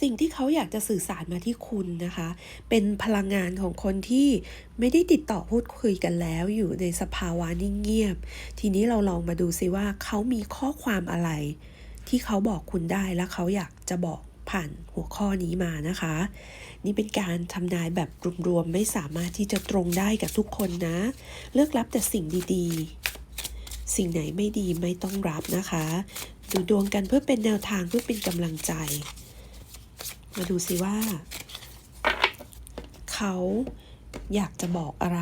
สิ่งที่เขาอยากจะสื่อสารมาที่คุณนะคะ เป็นพลังงานของคนที่ไม่ได้ติดต่อพูดคุยกันแล้ว อยู่ในสภาวะนิ่งเงียบ ทีนี้เราลองมาดูซิว่าเขามีข้อความอะไร ที่เขาบอกคุณได้และเขาอยากจะบอกผ่านหัวข้อนี้มานะคะ นี่เป็นการทำนายแบบรวมๆไม่สามารถที่จะตรงได้กับทุกคนนะ เลือกรับแต่สิ่งดีๆ สิ่งไหนไม่ดีไม่ต้องรับนะคะ ดูดวงกันเพื่อเป็นแนวทางเพื่อเป็นกำลังใจ มาดูสิว่า เขาอยากจะบอกอะไร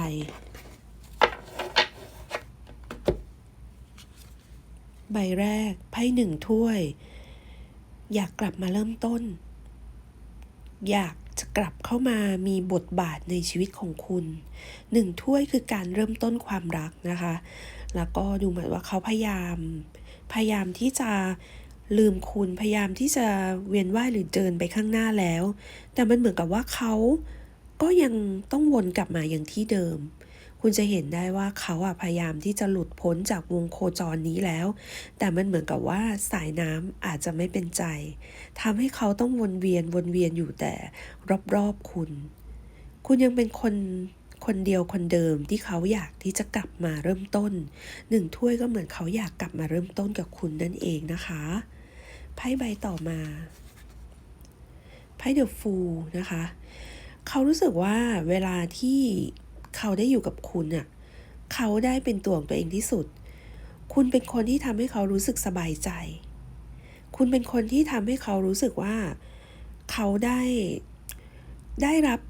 ใบแรกไพ่หนึ่งถ้วย อยากกลับมาเริ่มต้น อยากจะกลับเข้ามามีบทบาทในชีวิตของคุณหนึ่งถ้วยคือการเริ่มต้นความรักนะคะ แล้วก็ดูเหมือนว่าเขาพยายาม พยายามที่จะ ลืมคุณพยายามที่จะเวียนว่ายหรือเดินไปข้างหน้าแล้ว แต่มันเหมือนกับว่าเขาก็ยังต้องวนกลับมาอย่างที่เดิม คุณจะเห็นได้ว่าเขาอะพยายามที่จะหลุดพ้นจากวงโคจรนี้แล้ว แต่มันเหมือนกับว่าสายน้ำอาจจะไม่เป็นใจทำให้เขาต้องวนเวียนวนเวียนอยู่แต่รอบๆคุณ คุณยังเป็นคนคนเดียวคนเดิมที่เขาอยากที่จะกลับมาเริ่มต้นหนึ่งถ้วยก็เหมือนเขาอยากกลับมาเริ่มต้นกับคุณนั่นเองนะคะ ไพ่ใบต่อมาไพ่เดอะฟูลนะคะ เขารู้สึกว่าเวลาที่เขาได้อยู่กับคุณอะเขาได้เป็นตัวของตัวเองที่สุด คุณเป็นคนที่ทำให้เขารู้สึกสบายใจ คุณเป็นคนที่ทำให้เขารู้สึกว่า เขาได้ได้รับ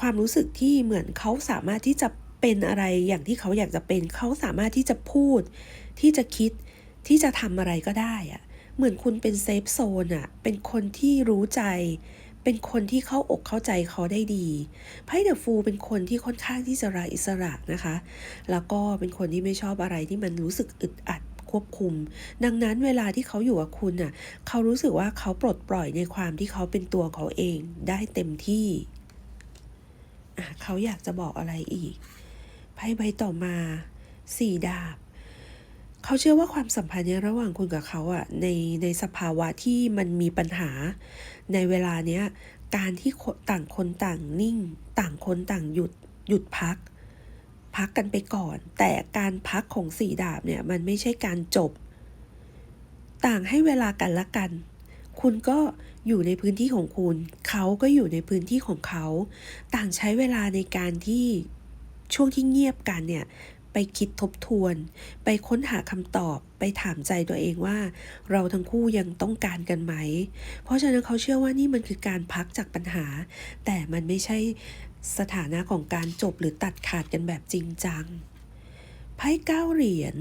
ความรู้สึกที่เหมือนเขาสามารถที่จะเป็นอะไรอย่างที่เขาอยากจะเป็น เขาสามารถที่จะพูด ที่จะคิดที่จะทำอะไรก็ได้อะ เหมือนคุณเป็นเซฟโซนอะเป็นคนที่รู้ใจ เป็นคนที่เข้าอกเข้าใจเขาได้ดีไพ่เดอะฟูเป็นคนที่ค่อนข้างที่จะราอิสระนะคะ แล้วก็เป็นคนที่ไม่ชอบอะไรที่มันรู้สึกอึดอัดควบคุม ดังนั้นเวลาที่เขาอยู่กับคุณน่ะ เขารู้สึกว่าเขาปลดปล่อยในความที่เขาเป็นตัวเขาเองได้เต็มที่เขาอยากจะบอกอะไรอีกไพ่ใบต่อมาสี่ดาบ เขาเชื่อว่าความสัมพันธ์ระหว่างคุณกับเขาอะในในสภาวะที่มันมีปัญหา ในเวลาเนี้ยการที่ต่างคนต่างนิ่ง ต่างคนต่างหยุดหยุดพัก พักกันไปก่อน แต่การพักของสี่ดาบเนี่ยมันไม่ใช่การจบ ต่างให้เวลากันละกัน คุณก็อยู่ในพื้นที่ของคุณ เขาก็อยู่ในพื้นที่ของเขา ต่างใช้เวลาในการที่ช่วงที่เงียบกันเนี่ย ไปคิดทบทวน ไปค้นหาคำตอบ ไปถามใจตัวเองว่า เราทั้งคู่ยังต้องการกันไหม เพราะฉะนั้นเขาเชื่อว่านี่มันคือการพักจากปัญหา แต่มันไม่ใช่สถานะของการจบหรือตัดขาดกันแบบจริงจัง ไพ่เก้าเหรียญ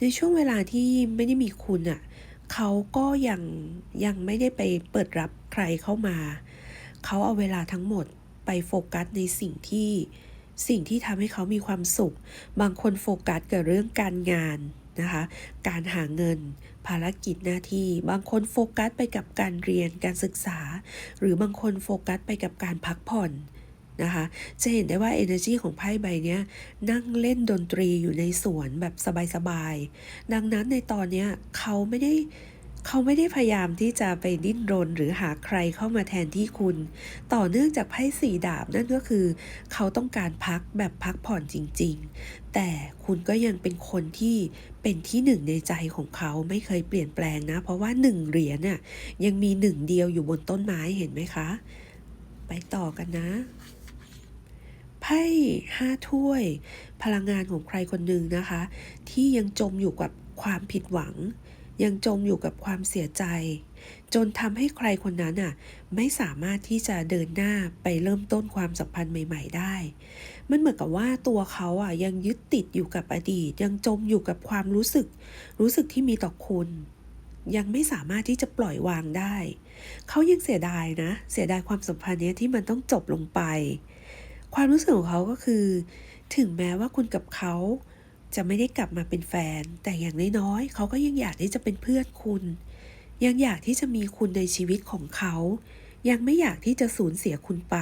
ในช่วงเวลาที่ไม่ได้มีคุณอะ่ะ เขาก็ยังยังไม่ได้ไปเปิดรับใครเข้ามา เขาเอาเวลาทั้งหมดไปโฟกัสในสิ่งที่ สิ่งที่ทำให้เขามีความสุข บางคนโฟกัสกับเรื่องการงานนะคะ การหาเงิน ภารกิจหน้าที่ บางคนโฟกัสไปกับการเรียน การศึกษา หรือบางคนโฟกัสไปกับการพักผ่อนนะคะ จะเห็นได้ว่า energy ของไพ่ใบนี้นั่งเล่นดนตรีอยู่ในสวนแบบสบายๆ ดังนั้นในตอนนี้เขาไม่ได้ เขาไม่ได้พยายามที่จะไปดิ้นรนหรือหาใครเข้ามาแทนที่คุณ ต่อเนื่องจากไพ่สี่ดาบนั่นก็คือ เขาต้องการพักแบบพักผ่อนจริง ๆ แต่คุณก็ยังเป็นคนที่เป็นที่หนึ่งในใจของเขาไม่เคยเปลี่ยนแปลงนะ เพราะว่าหนึ่งเหรียญน่ะยังมีหนึ่งเดียวอยู่บนต้นไม้เห็นไหมคะ ไปต่อกันนะไพ่ห้าถ้วย พลังงานของใครคนหนึ่งนะคะ ที่ยังจมอยู่กับความผิดหวัง ยังจมอยู่กับความเสียใจ จนทำให้ใครคนนั้นอะ ไม่สามารถที่จะเดินหน้าไปเริ่มต้นความสัมพันธ์ใหม่ ๆ ได้ มันเหมือนกับว่าตัวเขาอะยังยึดติดอยู่กับอดีต ยังจมอยู่กับความรู้สึก รู้สึกที่มีต่อคุณ ยังไม่สามารถที่จะปล่อยวางได้ เขายังเสียดายนะ เสียดายความสัมพันธ์นี้ที่มันต้องจบลงไป ความรู้สึกของเขาก็คือ ถึงแม้ว่าคุณกับเขา จะไม่ได้กลับมาเป็นแฟน แต่อย่างน้อยๆเขาก็ยังอยากที่จะเป็นเพื่อนคุณ ยังอยากที่จะมีคุณในชีวิตของเขา ยังไม่อยากที่จะสูญเสียคุณไป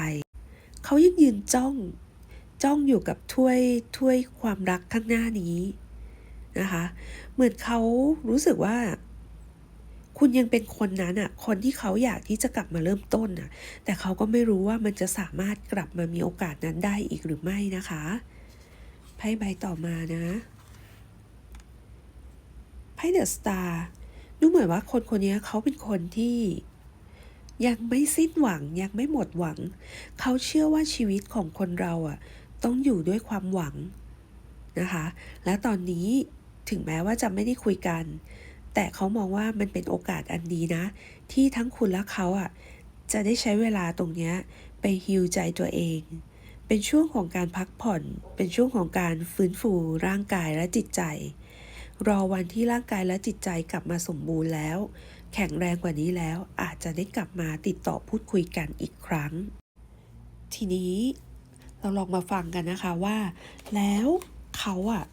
เขายังยืนจ้อง จ้องอยู่กับถ้วยถ้วยความรักข้างหน้านี้นะคะ เหมือนเขารู้สึกว่า คุณยังเป็นคนนั้นอะ คนที่เขาอยากที่จะกลับมาเริ่มต้นอะ แต่เขาก็ไม่รู้ว่ามันจะสามารถกลับมามีโอกาสนั้นได้อีกหรือไม่นะคะ ไพ่ใบต่อมานะไพ่เดอะสตาร์ดูเหมือนว่าคนคนนี้เขาเป็นคนที่ยังไม่สิ้นหวังยังไม่หมดหวัง เขาเชื่อว่าชีวิตของคนเราอะ ต้องอยู่ด้วยความหวังนะคะ และตอนนี้ถึงแม้ว่าจะไม่ได้คุยกัน แต่เขามองว่ามันเป็นโอกาสอันดีนะ ที่ทั้งคุณและเขาอะจะได้ใช้เวลาตรงนี้ไปฮิวใจตัวเอง เป็นช่วงของการพักผ่อน เป็นช่วงของการฟื้นฟูร่างกายและจิตใจ รอวันที่ร่างกายและจิตใจกลับมาสมบูรณ์แล้ว แข็งแรงกว่านี้แล้วอาจจะได้กลับมาติดต่อพูดคุยกันอีกครั้ง ทีนี้เราลองมาฟังกันนะคะว่า แล้วเขาอะ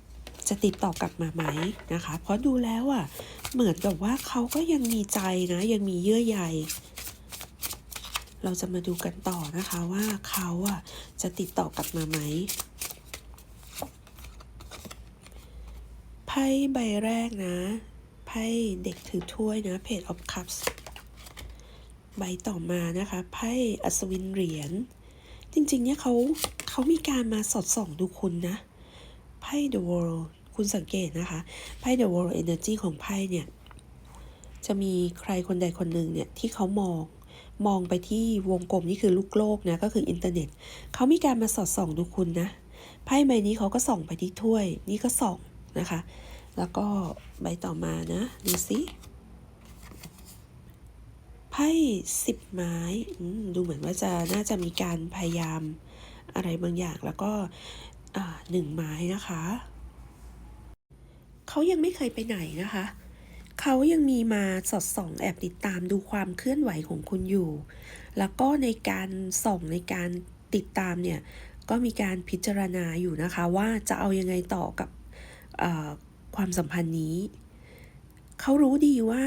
จะติดต่อกลับมาไหมนะคะ เพราะดูแล้วอะเหมือนกับว่าเขาก็ยังมีใจนะ ยังมีเยื่อใย เราจะมาดูกันต่อนะคะว่าเขาอะจะติดต่อกลับมาไหมไพ่ใบแรกนะไพ่เด็กถือถ้วยนะ Page of Cups ใบต่อมานะคะไพ่อัศวินเหรียญจริงๆเนี่ยเขาเขามีการมาสอดส่องดูคุณนะไพ่ The World คุณสังเกตนะคะไพ่ The World Energy ของไพ่เนี่ย จะมีใครคนใดคนหนึ่งเนี่ย ที่เขามอง มองไปที่วงกลมนี่คือลูกโลกนะก็คืออินเทอร์เน็ตเขามีการมาสอดส่องดูคุณนะไพ่ใบนี้เขาก็ส่องไปที่ถ้วย นี่ก็ส่องนะคะ แล้วก็ใบต่อมานะ ดูสิไพ่สิบไม้ดูเหมือนว่าจะน่าจะมีการพยายามอะไรบางอย่างแล้วก็หนึ่งไม้นะคะ เขายังไม่เคยไปไหนนะคะ เขายังมีมาสอดส่องแอบติดตามดูความเคลื่อนไหวของคุณอยู่ แล้วก็ในการส่องในการติดตามเนี่ย ก็มีการพิจารณาอยู่นะคะว่าจะเอายังไงต่อกับความสัมพันธ์นี้ เขารู้ดีว่า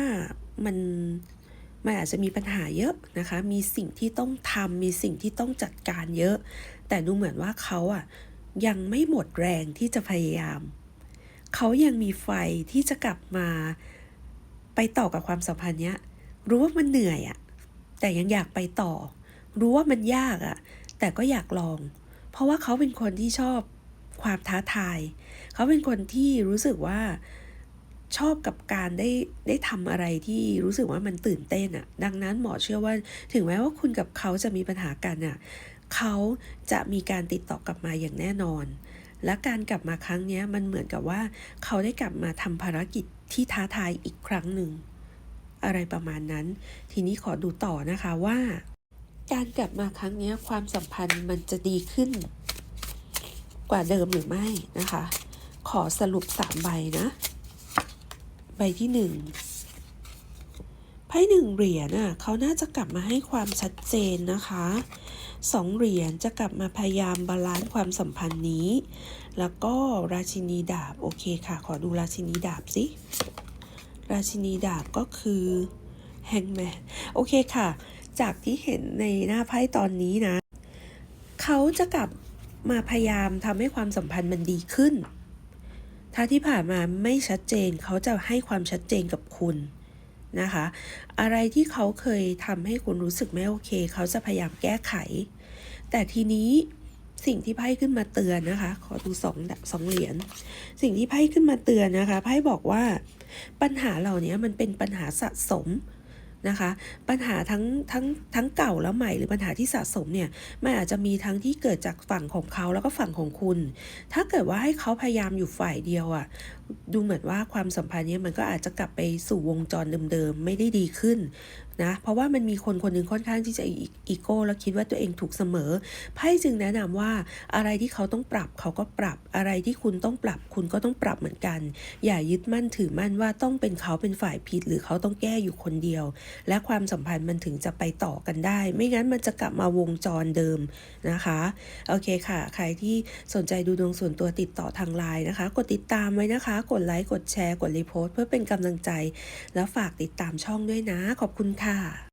มันมันอาจจะมีปัญหาเยอะนะคะ มีสิ่งที่ต้องทำมีสิ่งที่ต้องจัดการเยอะ แต่ดูเหมือนว่าเขาอะยังไม่หมดแรงที่จะพยายาม เขายังมีไฟที่จะกลับมา ไปต่อกับความสัมพันธ์เนี้ย รู้ว่ามันเหนื่อยอะแต่ยังอยากไปต่อ รู้ว่ามันยากอะแต่ก็อยากลอง เพราะว่าเขาเป็นคนที่ชอบความท้าทาย เขาเป็นคนที่รู้สึกว่าชอบกับการได้ได้ทำอะไรที่รู้สึกว่ามันตื่นเต้นอะ่ะดังนั้นหมอเชื่อว่าถึงแม้ว่าคุณกับเขาจะมีปัญหากันอะเขาจะมีการติดต่อกลับมาอย่างแน่นอน และการกลับมาครั้งนี้มันเหมือนกับว่า เขาได้กลับมาทำภารกิจ ที่ท้าทายอีกครั้งหนึ่ง อะไรประมาณนั้น ทีนี้ขอดูต่อนะคะว่า การกลับมาครั้งนี้ความสัมพันธ์มันจะดีขึ้น กว่าเดิมหรือไม่นะคะ ขอสรุปสามใบนะ ใบที่หนึ่ง พ่หนึ่งเหรียญอะเขาน่าจะกลับมาให้ความชัดเจนนะคะสองเหรียญจะกลับมาพยายามบาลานซ์ความสัมพันธ์นี้ แล้วก็ราชินีดาบโอเคค่ะ ขอดูราชินีดาบสิราชินีดาบก็คือแฮงแมนโอเคค่ะ จากที่เห็นในหน้าไพ่ตอนนี้นะ เขาจะกลับมาพยายามทำให้ความสัมพันธ์มันดีขึ้น ถ้าที่ผ่านมาไม่ชัดเจนเขาจะให้ความชัดเจนกับคุณ นะคะ อะไรที่เขาเคยทำให้คุณรู้สึกไม่โอเค เขาจะพยายามแก้ไข แต่ทีนี้สิ่งที่ไพ่ขึ้นมาเตือนนะคะ ขอดูสองสองเหรียญ สิ่งที่ไพ่ขึ้นมาเตือนนะคะ ไพ่บอกว่าปัญหาเหล่านี้มันเป็นปัญหาสะสม นะคะ ปัญหาทั้งทั้งทั้งเก่าแล้วใหม่หรือปัญหาที่สะสมเนี่ยมันอาจจะมีทั้งที่เกิดจากฝั่งของเขาแล้วก็ฝั่งของคุณ ถ้าเกิดว่าให้เขาพยายามอยู่ฝ่ายเดียวอะ่ะดูเหมือนว่าความสัมพันธ์นี้มันก็อาจจะกลับไปสู่วงจรเดิมๆ ไม่ได้ดีขึ้น นะ เพราะว่ามันมีคนคนหนึ่งค่อนข้างที่จะอีโก้แล้วคิดว่าตัวเองถูกเสมอ ไพ่จึงแนะนำว่าอะไรที่เขาต้องปรับเขาก็ปรับอะไรที่คุณต้องปรับ คุณก็ต้องปรับเหมือนกัน อย่ายึดมั่นถือมั่นว่าต้องเป็นเขาเป็นฝ่ายผิด หรือเขาต้องแก้อยู่คนเดียว และความสัมพันธ์มันถึงจะไปต่อกันได้ ไม่งั้นมันจะกลับมาวงจรเดิมนะคะโอเคค่ะ ใครที่สนใจดูดวงส่วนตัวติดต่อทางไลน์นะคะ กดติดตามไว้นะคะ กดไลค์กดแชร์กดรีโพสต์เพื่อเป็นกำลังใจ แล้วฝากติดตามช่องด้วยนะ ขอบคุณค่ะค่ะ